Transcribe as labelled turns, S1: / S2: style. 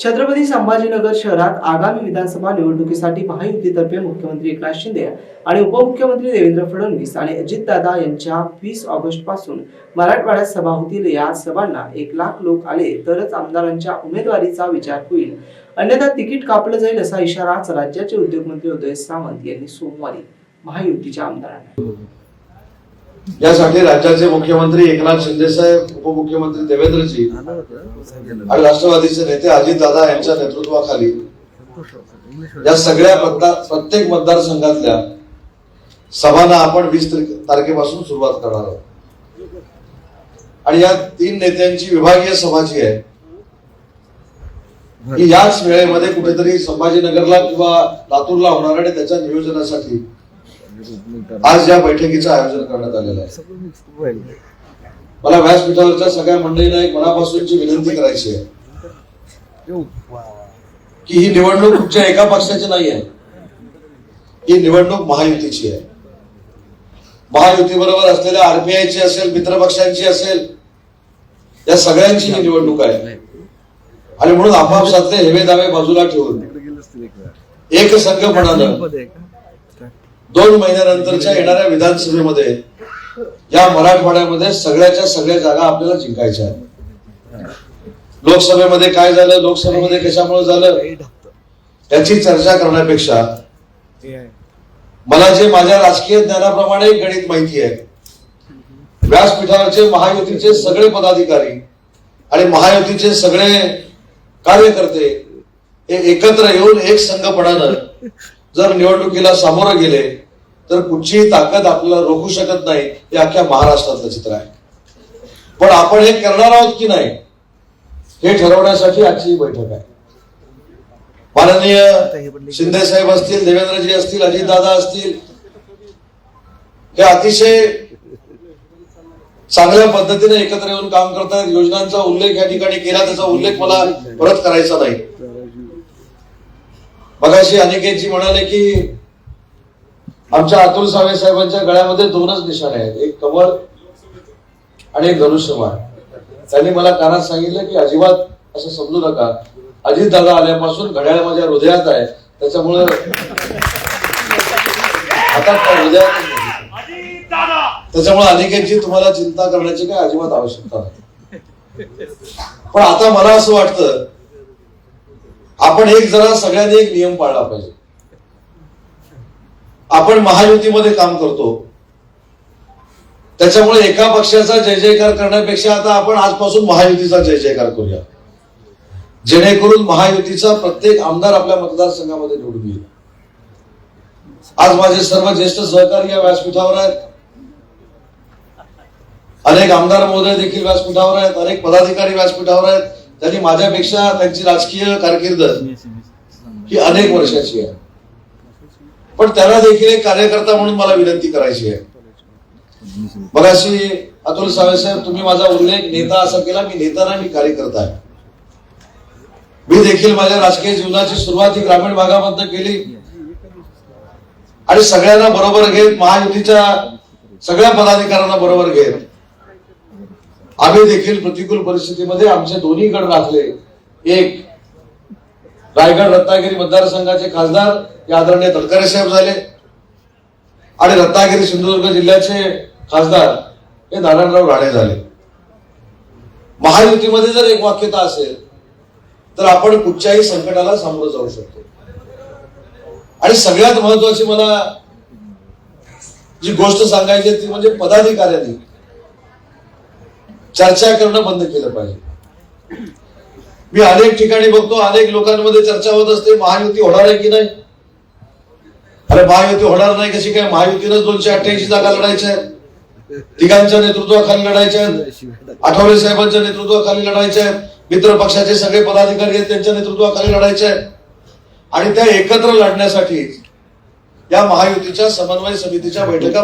S1: छत्रपती संभाजीनगर शहरात आगामी विधानसभा निवडणुकीसाठी महायुतीतर्फे मुख्यमंत्री एकनाथ शिंदे आणि उपमुख्यमंत्री देवेंद्र फडणवीस आणि अजितदादा यांच्या वीस ऑगस्टपासून मराठवाड्यात सभा होतील. या सभांना एक लाख लोक आले तरच आमदारांच्या उमेदवारीचा विचार होईल. अन्यथा तिकीट कापलं जाईल असा इशाराच राज्याचे उद्योगमंत्री उदय सावंत यांनी सोमवारी महायुतीच्या आमदारांना
S2: यासाठी राज्याचे मुख्यमंत्री एकनाथ शिंदे साहेब उपमुख्यमंत्री देवेंद्रजी आणि राष्ट्रवादीचे नेते अजितदादा यांच्या नेतृत्वाखाली या सगळ्या मतदार प्रत्येक मतदारसंघातल्या सभांना आपण वीस तारखेपासून सुरुवात करणार आहोत. आणि या तीन नेत्यांची विभागीय सभा जी आहे याच वेळेमध्ये कुठेतरी संभाजीनगरला किंवा लातूरला होणार आणि त्याच्या नियोजनासाठी आज या बैठकीचं आयोजन करण्यात आलेलं आहे. मला व्यासपीठावरच्या सगळ्या मंडळींना एक मनापासूनची विनंती करायची आहे. की ही निवडणूक कुठच्या एका पक्षाची नाही आहे. ही निवडणूक महायुतीची आहे. महायुती बरोबर असलेल्या आरपीआयची असेल मित्रपक्षांची असेल या सगळ्यांची ही निवडणूक आहे. आणि म्हणून आपापसातले हेवे दावे बाजूला ठेवून एक संघपणानं दोन महिन्यानंतरच्या येणाऱ्या विधानसभेमध्ये या मराठवाड्यामध्ये सगळ्याच्या सगळ्या जागा आपल्याला जिंकायच्या आहेत. लोकसभेमध्ये काय झालं? लोकसभेमध्ये कशामुळे झालं? याची चर्चा करण्यापेक्षा मला जे माझ्या राजकीय ज्ञानाप्रमाणे गणित माहिती आहे व्यासपीठावरचे महायुतीचे सगळे पदाधिकारी आणि महायुतीचे सगळे कार्यकर्ते हे एकत्र येऊन एक संघपणानं जर निवडणुकीला सामोरं गेले तर कुठचीही ताकद आपल्याला रोखू शकत नाही हे अख्ख्या महाराष्ट्रातलं चित्र आहे. पण आपण हे करणार आहोत की नाही हे ठरवण्यासाठी आजची बैठक आहे. माननीय शिंदे साहेब असतील देवेंद्रजी असतील अजितदादा असतील हे अतिशय चांगल्या पद्धतीने एकत्र येऊन काम करतात योजनांचा उल्लेख या ठिकाणी केला त्याचा उल्लेख मला परत करायचा नाही. मगाशी अनिकेतजी म्हणाले की आमच्या अतुल सावे साहेबांच्या गळ्यामध्ये दोनच निशाणे आहेत. एक कमळ आणि एक धनुष्यबाण त्यांनी मला कानात सांगितलं की अजिबात असं समजू नका. अजित दादा आल्यापासून घड्याळ माझ्या हृदयात आहे. त्याच्यामुळं आता हृदयात त्याच्यामुळे अनिकेतची तुम्हाला चिंता करण्याची काय अजिबात आवश्यकता नाही. पण आता मला असं वाटतं आपण एक जरा सगळ्यांनी एक नियम पाळला पाहिजे. आपण महायुतीमध्ये काम करतो. त्याच्यामुळे एका पक्षाचा जय जयकार करण्यापेक्षा आता आपण आजपासून महायुतीचा जय जयकार करूया. जेणेकरून महायुतीचा प्रत्येक आमदार आपल्या मतदारसंघामध्ये निवडून येईल. आज माझे सर्व ज्येष्ठ सहकारी या व्यासपीठावर आहेत. अनेक आमदार महोदय देखील व्यासपीठावर आहेत. अनेक पदाधिकारी व्यासपीठावर आहेत. त्यांनी माझ्यापेक्षा त्यांची राजकीय कारकीर्द ही अनेक वर्षाची आहे. पण त्यांना देखील एक कार्यकर्ता म्हणून मला विनंती करायची आहे. मगाशी अतुल सावे साहेब तुम्ही माझा उल्लेख नेता असा केला मी नेता नाही मी कार्यकर्ता आहे. मी देखील माझ्या राजकीय जीवनाची सुरुवात ही ग्रामीण भागामध्ये केली. आणि सगळ्यांना बरोबर घेत महायुतीच्या सगळ्या पदाधिकाऱ्यांना बरोबर घेत. आम्ही देखील प्रतिकूल परिस्थितीमध्ये आमचे दोन्ही गड राखले एक रायगड रत्नागिरी मतदारसंघाचे खासदार हे आदरणीय तडकरे साहेब झाले. आणि रत्नागिरी सिंधुदुर्ग जिल्ह्याचे खासदार हे नारायणराव राणे झाले. महायुतीमध्ये जर एक वाक्यता असेल तर आपण कुठच्याही संकटाला सामोरं जाऊ शकतो. आणि सगळ्यात महत्वाची मला जी गोष्ट सांगायची ती म्हणजे पदाधिकाऱ्यांनी. चर्चा करणं बंद केलं पाहिजे. मी अनेक ठिकाणी बघतो अनेक लोकांमध्ये चर्चा होत असते महायुती होणार आहे की नाही? अरे महायुती होणार नाही कशी काय? महायुतीनं दोनशे अठ्ठ्याऐंशी जागा लढायच्या आहेत. तिघांच्या नेतृत्वाखाली लढायच्या आहेत. आठवले साहेबांच्या नेतृत्वाखाली लढायच्या आहेत. मित्र पक्षाचे सगळे पदाधिकारी आहेत त्यांच्या नेतृत्वाखाली लढायचे आहेत. आणि त्या एकत्र लढण्यासाठी या महायुतीच्या समन्वय समितीच्या बैठका